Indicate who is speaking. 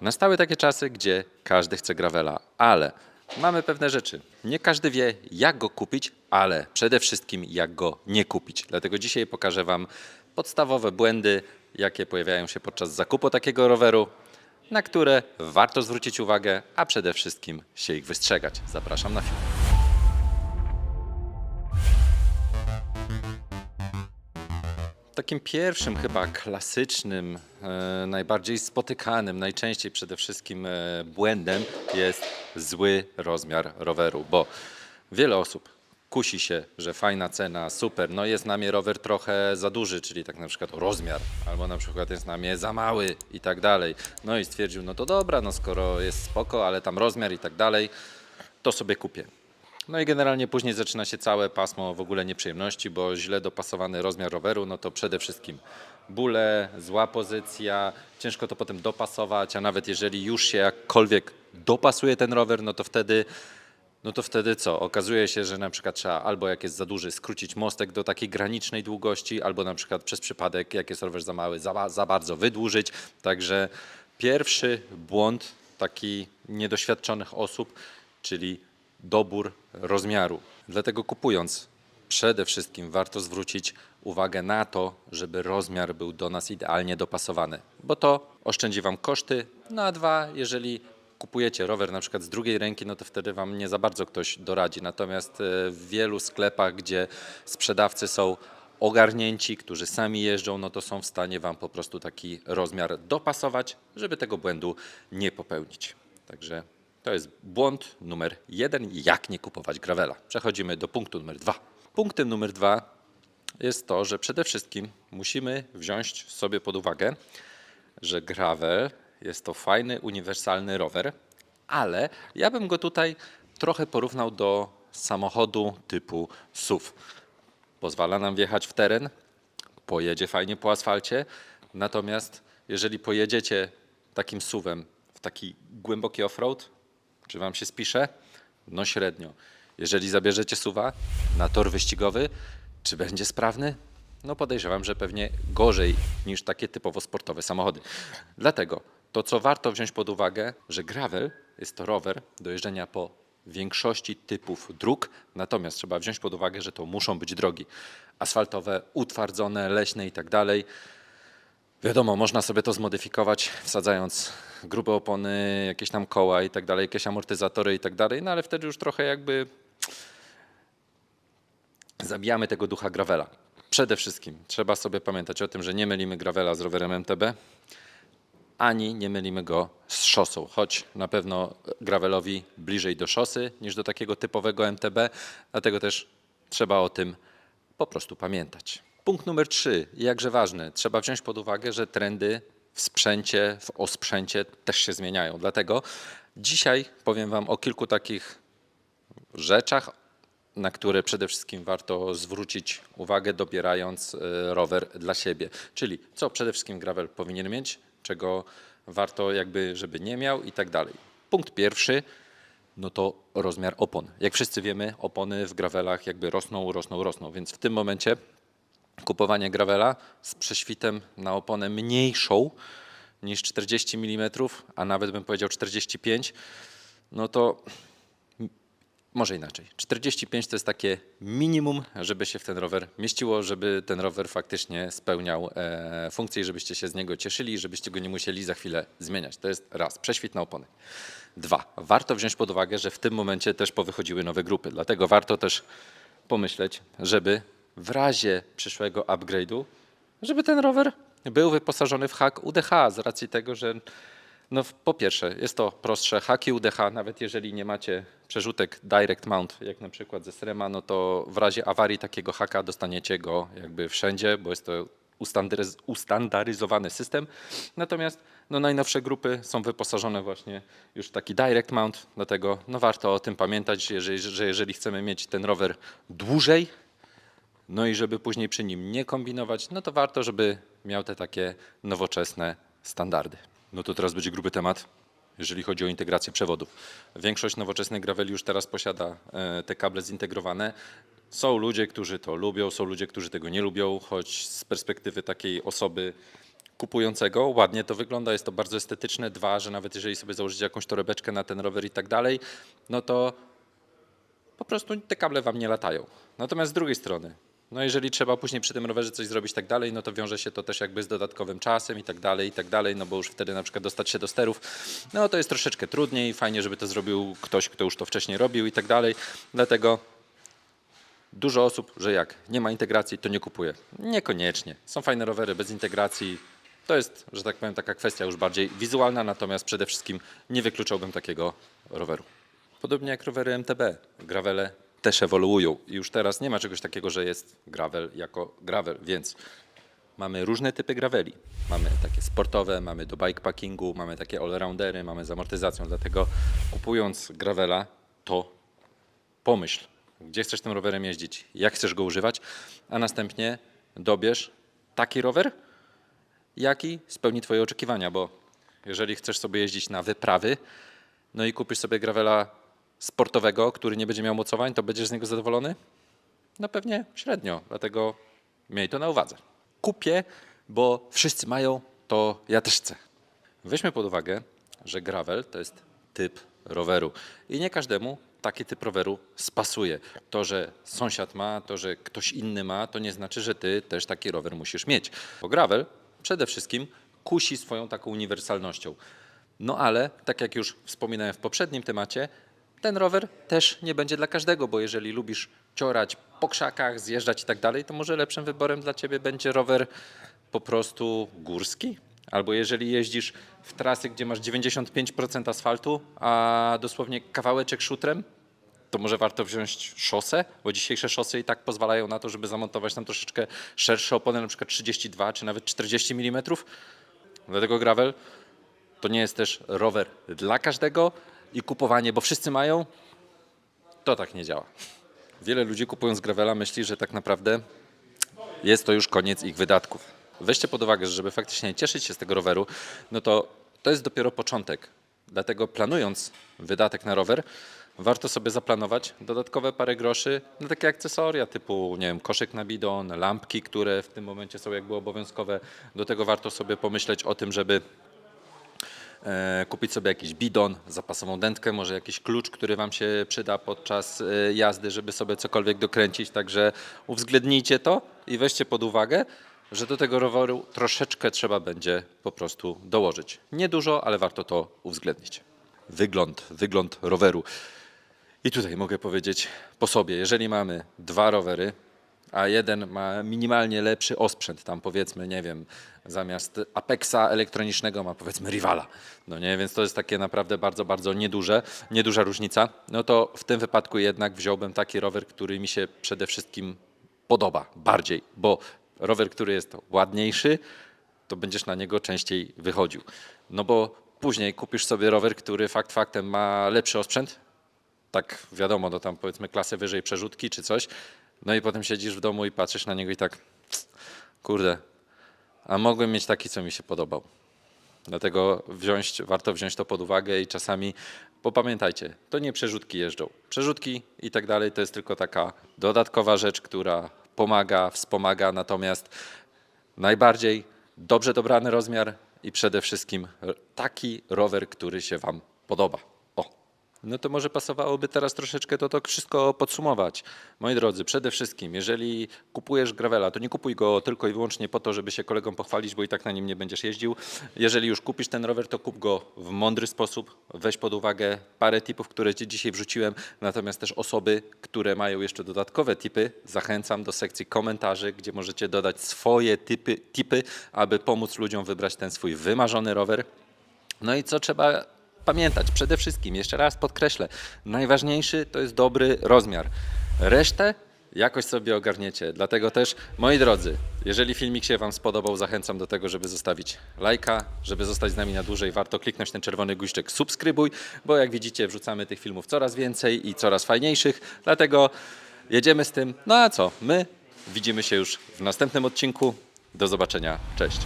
Speaker 1: Nastały takie czasy, gdzie każdy chce gravela, ale mamy pewne rzeczy. Nie każdy wie, jak go kupić, ale przede wszystkim jak go nie kupić. Dlatego dzisiaj pokażę Wam podstawowe błędy, jakie pojawiają się podczas zakupu takiego roweru, na które warto zwrócić uwagę, a przede wszystkim się ich wystrzegać. Zapraszam na film. Takim pierwszym, chyba klasycznym, e, najbardziej spotykanym, najczęściej przede wszystkim e, błędem jest zły rozmiar roweru, bo wiele osób kusi się, że fajna cena, super, no jest na mnie rower trochę za duży, czyli tak na przykład rozmiar, albo na przykład jest na mnie za mały i tak dalej. No i stwierdził, no to dobra, no skoro jest spoko, ale tam rozmiar i tak dalej, to sobie kupię. No i generalnie później zaczyna się całe pasmo w ogóle nieprzyjemności, bo źle dopasowany rozmiar roweru, no to przede wszystkim bóle, zła pozycja, ciężko to potem dopasować, a nawet jeżeli już się jakkolwiek dopasuje ten rower, no to wtedy no to wtedy co? Okazuje się, że na przykład trzeba albo jak jest za duży, skrócić mostek do takiej granicznej długości, albo na przykład przez przypadek, jak jest rower za mały, za, za bardzo wydłużyć. Także pierwszy błąd taki niedoświadczonych osób, czyli dobór rozmiaru. Dlatego kupując, przede wszystkim warto zwrócić uwagę na to, żeby rozmiar był do nas idealnie dopasowany, bo to oszczędzi Wam koszty. No a dwa, jeżeli kupujecie rower na przykład z drugiej ręki, no to wtedy Wam nie za bardzo ktoś doradzi. Natomiast e, w wielu sklepach, gdzie sprzedawcy są ogarnięci, którzy sami jeżdżą, no to są w stanie Wam po prostu taki rozmiar dopasować, żeby tego błędu nie popełnić. Także to jest błąd numer jeden, jak nie kupować gravela. Przechodzimy do punktu numer dwa. Punktem numer dwa jest to, że przede wszystkim musimy wziąć sobie pod uwagę, że gravel jest to fajny, uniwersalny rower, ale ja bym go tutaj trochę porównał do samochodu typu SUV. Pozwala nam wjechać w teren, pojedzie fajnie po asfalcie, natomiast jeżeli pojedziecie takim SUVem w taki głęboki offroad, czy wam się spisze? No średnio. Jeżeli zabierzecie suwa na tor wyścigowy, czy będzie sprawny? No podejrzewam, że pewnie gorzej niż takie typowo sportowe samochody. Dlatego to, co warto wziąć pod uwagę, że gravel jest to rower do jeżdżenia po większości typów dróg, natomiast trzeba wziąć pod uwagę, że to muszą być drogi asfaltowe, utwardzone, leśne i tak dalej. Wiadomo, można sobie to zmodyfikować, wsadzając grube opony, jakieś tam koła i tak dalej, jakieś amortyzatory i tak dalej, no ale wtedy już trochę jakby zabijamy tego ducha gravela. Przede wszystkim trzeba sobie pamiętać o tym, że nie mylimy gravela z rowerem MTB, ani nie mylimy go z szosą, choć na pewno gravelowi bliżej do szosy niż do takiego typowego MTB, dlatego też trzeba o tym po prostu pamiętać. Punkt numer trzy, jakże ważny, trzeba wziąć pod uwagę, że trendy w sprzęcie, w osprzęcie też się zmieniają. Dlatego dzisiaj powiem Wam o kilku takich rzeczach, na które przede wszystkim warto zwrócić uwagę, dobierając e, rower dla siebie. Czyli co przede wszystkim gravel powinien mieć, czego warto jakby, żeby nie miał i tak dalej. Punkt pierwszy, no to rozmiar opon. Jak wszyscy wiemy, opony w gravelach jakby rosną, rosną, rosną, więc w tym momencie kupowanie gravela z prześwitem na oponę mniejszą niż 40 mm, a nawet bym powiedział 45, no to może inaczej. 45 to jest takie minimum, żeby się w ten rower mieściło, żeby ten rower faktycznie spełniał e, funkcję i żebyście się z niego cieszyli żebyście go nie musieli za chwilę zmieniać. To jest raz, prześwit na opony. Dwa, warto wziąć pod uwagę, że w tym momencie też powychodziły nowe grupy, dlatego warto też pomyśleć, żeby w razie przyszłego upgrade'u, żeby ten rower był wyposażony w hak UDH z racji tego, że no, po pierwsze, jest to prostsze. Haki UDH, nawet jeżeli nie macie przerzutek direct mount, jak na przykład ze Srema, no to w razie awarii takiego haka dostaniecie go jakby wszędzie, bo jest to ustandaryz- ustandaryzowany system. Natomiast no, najnowsze grupy są wyposażone właśnie już w taki direct mount, dlatego no, warto o tym pamiętać, jeżeli, że jeżeli chcemy mieć ten rower dłużej, no i żeby później przy nim nie kombinować, no to warto, żeby miał te takie nowoczesne standardy. No to teraz będzie gruby temat, jeżeli chodzi o integrację przewodów. Większość nowoczesnych graveli już teraz posiada e, te kable zintegrowane. Są ludzie, którzy to lubią, są ludzie, którzy tego nie lubią, choć z perspektywy takiej osoby kupującego. Ładnie to wygląda, jest to bardzo estetyczne. Dwa, że nawet jeżeli sobie założycie jakąś torebeczkę na ten rower i tak dalej, no to po prostu te kable wam nie latają. Natomiast z drugiej strony, no jeżeli trzeba później przy tym rowerze coś zrobić tak dalej, no to wiąże się to też jakby z dodatkowym czasem i tak dalej, i tak dalej, no bo już wtedy na przykład dostać się do sterów, no to jest troszeczkę trudniej, fajnie, żeby to zrobił ktoś, kto już to wcześniej robił i tak dalej, dlatego dużo osób, że jak nie ma integracji, to nie kupuje. Niekoniecznie. Są fajne rowery bez integracji. To jest, że tak powiem, taka kwestia już bardziej wizualna, natomiast przede wszystkim nie wykluczałbym takiego roweru. Podobnie jak rowery MTB. Gravele też ewoluują już teraz nie ma czegoś takiego, że jest gravel jako gravel, więc mamy różne typy graveli. Mamy takie sportowe, mamy do bikepackingu, mamy takie allroundery, mamy z amortyzacją, dlatego kupując gravela, to pomyśl, gdzie chcesz tym rowerem jeździć, jak chcesz go używać, a następnie dobierz taki rower, jaki spełni Twoje oczekiwania, bo jeżeli chcesz sobie jeździć na wyprawy, no i kupisz sobie gravela sportowego, który nie będzie miał mocowań, to będziesz z niego zadowolony? No pewnie średnio, dlatego miej to na uwadze. Kupię, bo wszyscy mają, to ja też chcę. Weźmy pod uwagę, że gravel to jest typ roweru i nie każdemu taki typ roweru spasuje. To, że sąsiad ma, to, że ktoś inny ma, to nie znaczy, że ty też taki rower musisz mieć. Bo gravel przede wszystkim kusi swoją taką uniwersalnością. No ale, tak jak już wspominałem w poprzednim temacie, ten rower też nie będzie dla każdego, bo jeżeli lubisz ciorać po krzakach, zjeżdżać i tak dalej, to może lepszym wyborem dla ciebie będzie rower po prostu górski. Albo jeżeli jeździsz w trasy, gdzie masz 95% asfaltu, a dosłownie kawałeczek szutrem, to może warto wziąć szosę, bo dzisiejsze szosy i tak pozwalają na to, żeby zamontować tam troszeczkę szersze opony, na przykład 32 czy nawet 40 mm. Dlatego gravel to nie jest też rower dla każdego i kupowanie, bo wszyscy mają, to tak nie działa. Wiele ludzi kupując gravela myśli, że tak naprawdę jest to już koniec ich wydatków. Weźcie pod uwagę, że żeby faktycznie cieszyć się z tego roweru, no to to jest dopiero początek. Dlatego planując wydatek na rower, warto sobie zaplanować dodatkowe parę groszy na takie akcesoria typu, nie wiem, koszyk na bidon, lampki, które w tym momencie są jakby obowiązkowe. Do tego warto sobie pomyśleć o tym, żeby kupić sobie jakiś bidon, zapasową dętkę, może jakiś klucz, który Wam się przyda podczas e, jazdy, żeby sobie cokolwiek dokręcić. Także uwzględnijcie to i weźcie pod uwagę, że do tego roweru troszeczkę trzeba będzie po prostu dołożyć. Niedużo, ale warto to uwzględnić. Wygląd, wygląd roweru. I tutaj mogę powiedzieć po sobie, jeżeli mamy dwa rowery, a jeden ma minimalnie lepszy osprzęt, tam powiedzmy, nie wiem, zamiast Apexa elektronicznego ma powiedzmy Rivala, no nie, więc to jest takie naprawdę bardzo, bardzo nieduże, nieduża różnica, no to w tym wypadku jednak wziąłbym taki rower, który mi się przede wszystkim podoba bardziej, bo rower, który jest ładniejszy, to będziesz na niego częściej wychodził. No bo później kupisz sobie rower, który fakt faktem ma lepszy osprzęt, tak wiadomo, no tam powiedzmy klasę wyżej przerzutki czy coś, no i potem siedzisz w domu i patrzysz na niego i tak, kurde, a mogłem mieć taki, co mi się podobał. Dlatego wziąć, warto wziąć to pod uwagę i czasami, bo pamiętajcie, to nie przerzutki jeżdżą. Przerzutki i tak dalej to jest tylko taka dodatkowa rzecz, która pomaga, wspomaga, natomiast najbardziej dobrze dobrany rozmiar i przede wszystkim taki rower, który się Wam podoba. No to może pasowałoby teraz troszeczkę to, to wszystko podsumować. Moi drodzy, przede wszystkim, jeżeli kupujesz gravela, to nie kupuj go tylko i wyłącznie po to, żeby się kolegom pochwalić, bo i tak na nim nie będziesz jeździł. Jeżeli już kupisz ten rower, to kup go w mądry sposób. Weź pod uwagę parę tipów, które Ci dzisiaj wrzuciłem, natomiast też osoby, które mają jeszcze dodatkowe tipy, zachęcam do sekcji komentarzy, gdzie możecie dodać swoje typy, tipy, aby pomóc ludziom wybrać ten swój wymarzony rower. No i co trzeba pamiętać? Przede wszystkim, jeszcze raz podkreślę, najważniejszy to jest dobry rozmiar. Resztę jakoś sobie ogarniecie. Dlatego też, moi drodzy, jeżeli filmik się Wam spodobał, zachęcam do tego, żeby zostawić lajka, żeby zostać z nami na dłużej. Warto kliknąć ten czerwony guziczek subskrybuj, bo jak widzicie, wrzucamy tych filmów coraz więcej i coraz fajniejszych. Dlatego jedziemy z tym. No a co? My widzimy się już w następnym odcinku. Do zobaczenia. Cześć.